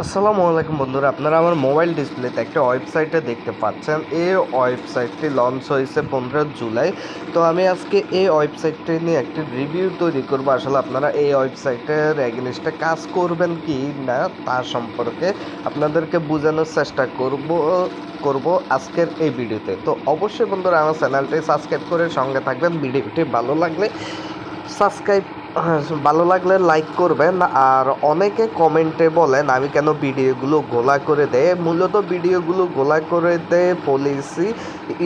আসসালামু আলাইকুম বন্ধুরা, আপনারা আমার মোবাইল ডিসপ্লেতে একটা ওয়েবসাইটে দেখতে পাচ্ছেন। এই ওয়েবসাইটটি লঞ্চ হয়েছে পনেরো জুলাই। তো আমি আজকে এই ওয়েবসাইটটি নিয়ে একটি রিভিউ তৈরি করব। আসলে আপনারা এই ওয়েবসাইটের এগেনিস্টে কাজ করবেন কি না তার সম্পর্কে আপনাদেরকে বোঝানোর চেষ্টা করব করব আজকের এই ভিডিওতে। তো অবশ্যই বন্ধুরা, আমার চ্যানেলটি সাবস্ক্রাইব করে সঙ্গে থাকবেন। ভিডিওটি ভালো লাগলে সাবস্ক্রাইব ভালো লাগলে লাইক করবেন আর অনেকে কমেন্টে বলেন, আমি কেন ভিডিওগুলো গোলা করে দেয় মূলত ভিডিওগুলো গোলা করে দেয় পলিসি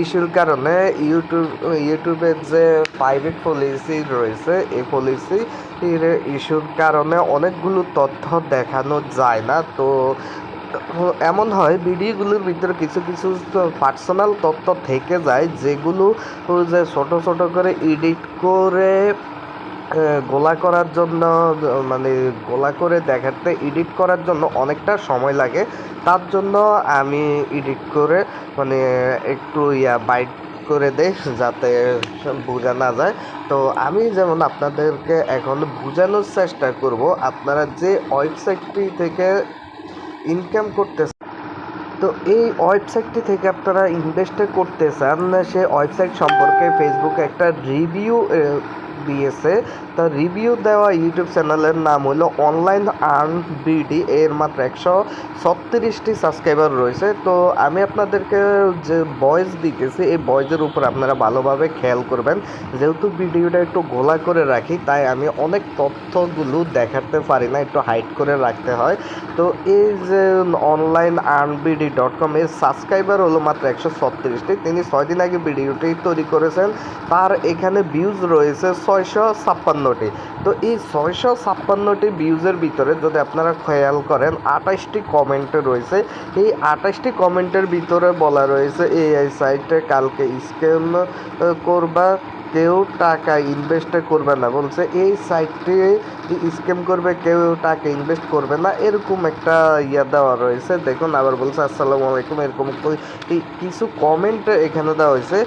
ইস্যুর কারণে ইউটিউব ইউটিউবের যে প্রাইভেট পলিসি রয়েছে, এই পলিসি ইস্যুর কারণে অনেকগুলো তথ্য দেখানো যায় না। তো, এমন হয়, ভিডিওগুলোর ভিতরে কিছু কিছু পার্সোনাল তথ্য থেকে যায়, যেগুলো যে ছোট ছোট করে এডিট করে গোলা করার জন্য মানে গোলা করে দেখাতে এডিট করার জন্য অনেকটা সময় লাগে। তার জন্য আমি এডিট করে মানে একটু ইয়া বাইট করে দেই, যাতে বোঝা না যায়। তো আমি যেমন আপনাদেরকে এখন বোঝানোর চেষ্টা করব, আপনারা যে ওয়েবসাইটটি থেকে ইনকাম করতে তো এই ওয়েবসাইটটি থেকে আপনারা ইনভেস্ট করতে চান, সে ওয়েবসাইট সম্পর্কে ফেসবুকে একটা রিভিউ দিয়েছে। তা রিভিউ দেওয়া ইউটিউব চ্যানেলের নাম হলো অনলাইন আর্ন বিডি এর মাত্র একশো ছত্রিশটি সাবস্ক্রাইবার রয়েছে। তো আমি আপনাদেরকে যে ভয়েস দিতেছি, এই ভয়েসের উপর আপনারা ভালোভাবে খেয়াল করবেন। যেহেতু ভিডিওটা একটু গোলা করে রাখি, তাই আমি অনেক তথ্যগুলো দেখাতে পারি না, একটু হাইড করে রাখতে হয়। তো এই যে অনলাইন আর্নবিডি ডট কম এর সাবস্ক্রাইবার হলো মাত্র একশো ছত্রিশটি। তিনি ছয় দিন আগে ভিডিওটি তৈরি করেছেন। তার এখানে ভিউজ রয়েছে ছয়শো ছাপ্পান্ন ছাপ্পান্নটি তো এই ছয়শো ছাপ্পান্নটি ভিউজের ভিতরে যদি আপনারা খেয়াল করেন, আঠাশটি কমেন্ট রয়েছে। এই আঠাশটি কমেন্টের ভিতরে বলা রয়েছে এই সাইটে কালকে স্ক্যাম করবা। কেউ টাকা ইনভেস্ট করবে না। বলছে, এই সাইটটি স্ক্যাম করবে, কেউ টাকা ইনভেস্ট করবে না। এরকম একটা ইয়া দেওয়া রয়েছে। দেখুন, আবার বলছে, আসসালামু আলাইকুম। এরকম কিছু কমেন্ট এখানে দেওয়া হয়েছে।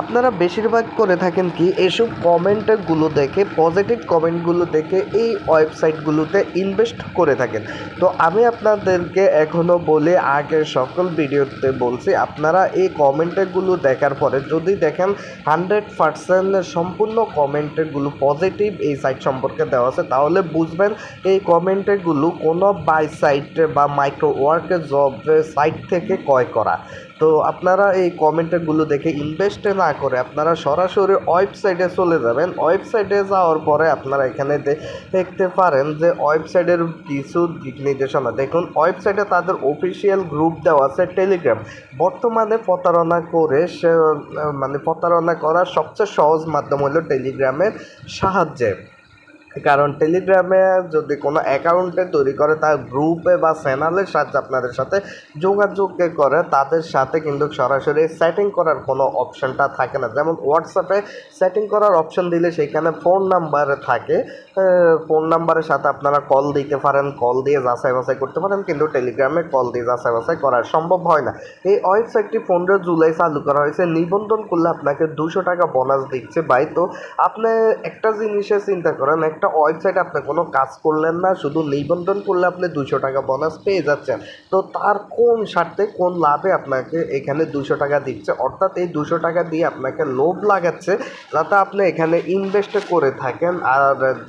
আপনারা বেশিরভাগ করে থাকেন কি, এসব কমেন্টগুলো দেখে পজিটিভ কমেন্টগুলো দেখে এই ওয়েবসাইটগুলোতে ইনভেস্ট করে থাকেন। তো আমি আপনাদেরকে এখনও বলে আগে সকল ভিডিওতে বলছি, আপনারা এই কমেন্টগুলো দেখার পরে যদি দেখেন হান্ড্রেড পার্সেন্ট সম্পূর্ণ কমেন্টেরগুলো পজিটিভ এই সাইট সম্পর্কে দেওয়া আছে, তাহলে বুঝবেন এই কমেন্টেরগুলো কোনো বাই সাইট বা মাইক্রো ওয়ার্কের জব সাইট থেকে ক্রয় করা। তো আপনারা এই কমেন্টগুলো দেখে ইনভেস্ট না করে আপনারা সরাসরি ওয়েবসাইটে চলে যাবেন। ওয়েবসাইটে যাওয়ার পরে আপনারা এখানে দেখতে পারেন যে ওয়েবসাইটের কিছু দিক নির্দেশনা। দেখুন ওয়েবসাইটে তাদের অফিসিয়াল গ্রুপ দেওয়া আছে টেলিগ্রাম বর্তমানে প্রতারণা করে সে মানে প্রতারণা করার সবচেয়ে সহজ মাধ্যম হলো টেলিগ্রামের সাহায্যে। কারণ টেলিগ্রামে যদি কোনো অ্যাকাউন্টে তৈরি করে তার গ্রুপে বা চ্যানেলের সাথে আপনাদের সাথে যোগাযোগ করে, তাদের সাথে কিন্তু সরাসরি সেটিং করার কোনো অপশনটা থাকে না। যেমন হোয়াটসঅ্যাপে সেটিং করার অপশন দিলে সেখানে ফোন নাম্বার থাকে। ফোন নাম্বারের সাথে আপনারা কল দিতে পারেন কল দিয়ে যাচাই বাছাই করতে পারেন, কিন্তু টেলিগ্রামে কল দিয়ে যাচাই বাছাই করা সম্ভব হয় না। এই ওয়েবসাইটটি পনেরো জুলাই চালু করা হয়েছে। নিবন্ধন করলে আপনাকে দুশো টাকা বোনাস দিচ্ছে ভাই। তো আপনি একটা জিনিসে চিন্তা করেন, একটা ওয়েবসাইট আপনি কোনো কাজ করলেন না, শুধু নিবন্ধন করলে আপনি দুশো টাকা বোনাস পেয়ে যাচ্ছেন। তো তার কোন স্বার্থে, কোন লাভে আপনাকে এখানে দুশো টাকা দিচ্ছে? অর্থাৎ এই দুশো টাকা দিয়ে আপনাকে লোভ লাগাচ্ছে, যাতে আপনি এখানে ইনভেস্ট করে থাকেন। আর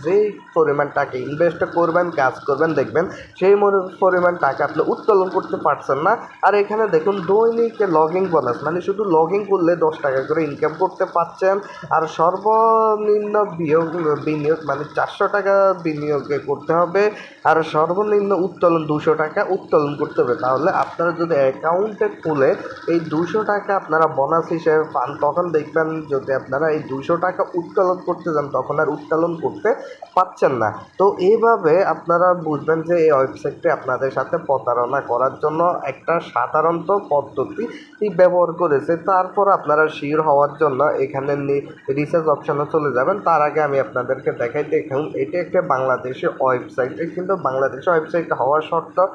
যেই পরিমাণ টাকা ইনভেস্ট করবেন, কাজ করবেন, দেখবেন সেই পরিমাণ টাকা আপনি উত্তোলন করতে পারছেন না। আর এখানে দেখুন দৈনিক লগিং বোনাস মানে শুধু লগিং করলে দশ টাকা করে ইনকাম করতে পারছেন, আর সর্বনিম্ন বিয়োগ, বিনিয়োগ মানে চারশো টাকা বিনিয়োগে করতে হবে, আর সর্বনিম্ন উত্তোলন দুশো টাকা উত্তোলন করতে হবে। তাহলে আপনারা যদি অ্যাকাউন্টে খুলে এই দুশো টাকা আপনারা বোনাস হিসেবে পান, তখন দেখবেন যদি আপনারা এই দুশো টাকা উত্তোলন করতে যান, তখন আর উত্তোলন করতে পাচ্ছেন না। তো এইভাবে আপনারা বুঝবেন যে এই ওয়েবসাইটটি আপনাদের সাথে প্রতারণা করার জন্য একটা সাধারণত পদ্ধতি ব্যবহার করেছে। তারপর আপনারা শিওর হওয়ার জন্য এখানে রিসার্চ অপশানে চলে যাবেন। তার আগে আমি আপনাদেরকে দেখাই, দেখুন, এটি একটা বাংলাদেশি ওয়েবসাইট কিন্তু বাংলাদেশি ওয়েবসাইট হওয়া সত্ত্বেও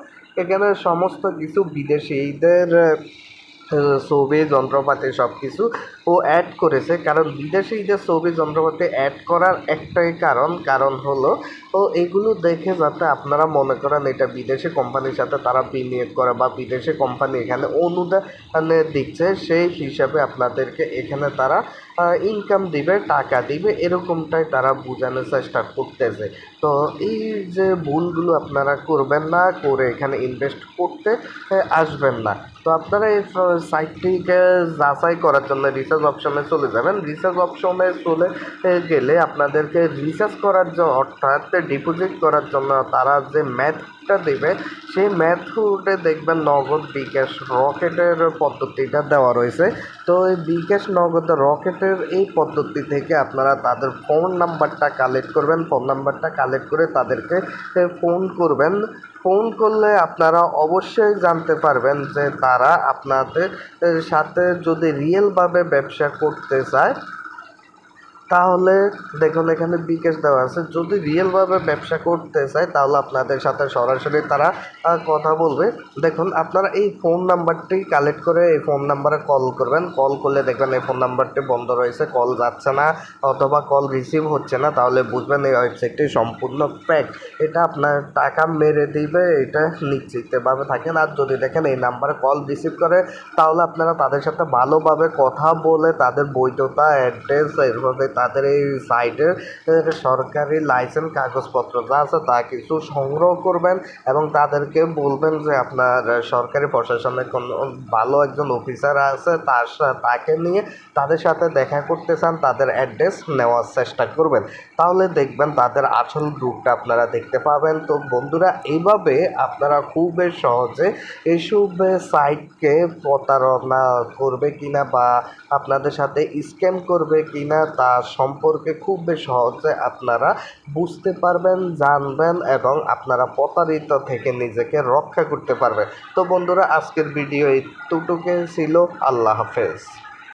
এখানে সমস্ত কিছু বিদেশিদের ছবি, যন্ত্রপাতি সব কিছু ও অ্যাড করেছে। কারণ বিদেশে ঈদের ছবি যন্ত্রপাতি অ্যাড করার একটাই কারণ কারণ হলো, ও এগুলো দেখে যাতে আপনারা মনে করেন এটা বিদেশি কোম্পানির সাথে তারা বিনিয়োগ করে বা বিদেশি কোম্পানি এখানে অনুদানে দিচ্ছে, সেই হিসাবে আপনাদেরকে এখানে তারা ইনকাম দিবে, টাকা দিবে, এরকমটাই তারা বোঝানোর চেষ্টা করতেছে। তো এই যে ভুলগুলো আপনারা করবেন না, করে এখানে ইনভেস্ট করতে আসবেন না। তো আপনারা এই সাইটটিকে যাচাই করার জন্য রিসার্চ অপশনে চলে যাবেন। রিসার্চ অপশনে চলে গেলে আপনাদেরকে রিসার্চ করার জন্য অর্থাৎ ডিপোজিট করার জন্য তারা যে ম্যাথটা দেবে, সেই ম্যাথে দেখবেন নগদ বিকাশ রকেটের পদ্ধতিটা দেওয়া রয়েছে। তো এই বিকাশ নগদ রকেটের এই পদ্ধতি থেকে আপনারা তাদের ফোন নাম্বারটা কালেক্ট করবেন। ফোন নাম্বারটা কালেক্ট করে তাদেরকে ফোন করবেন। ফোন করলে আপনারা অবশ্যই জানতে পারবেন যে তারা আপনাদের সাথে যদি রিয়েলভাবে ব্যবসা করতে চায় তাহলে দেখুন, এখানে বিকাশ দেওয়া আছে। যদি রিয়েলভাবে ব্যবসা করতে চায়, তাহলে আপনাদের সাথে সরাসরি তারা কথা বলবে। দেখুন, আপনারা এই ফোন নাম্বারটি কালেক্ট করে এই ফোন নাম্বারে কল করবেন। কল করলে দেখবেন এই ফোন নাম্বারটি বন্ধ রয়েছে, কল যাচ্ছে না অথবা কল রিসিভ হচ্ছে না। তাহলে বুঝবেন এই ওয়েবসাইটটি সম্পূর্ণ প্যাক এটা আপনার টাকা মেরে দিবে, এটা নিশ্চিতভাবে থাকেন আর যদি দেখেন এই নাম্বারে কল রিসিভ করে, তাহলে আপনারা তাদের সাথে ভালোভাবে কথা বলে তাদের বৈধতা, অ্যাড্রেস এরভাবে তাদের এই সাইটের এর সরকারি লাইসেন্স কাগজপত্র যা আছে তা কিছু সংগ্রহ করবেন এবং তাদেরকে বলবেন যে আপনার সরকারি প্রশাসনের কোনো ভালো একজন অফিসার আছে, তার তাকে নিয়ে তাদের সাথে দেখা করতে চান, তাদের অ্যাড্রেস নেওয়ার চেষ্টা করবেন। তাহলে দেখবেন তাদের আসল রূপটা আপনারা দেখতে পাবেন। তো বন্ধুরা এইভাবে আপনারা খুবই সহজে এইসব সাইটকে প্রতারণা করবে কিনা বা আপনাদের সাথে স্ক্যাম করবে কিনা তা সম্পর্কে খুব বেশ সহজে আপনারা বুঝতে পারবেন, জানবেন এবং আপনারা প্রতারিত থেকে নিজেকে রক্ষা করতে পারবেন। তো বন্ধুরা, আজকের ভিডিও এইটুকুকে ছিল। আল্লাহ হাফেজ।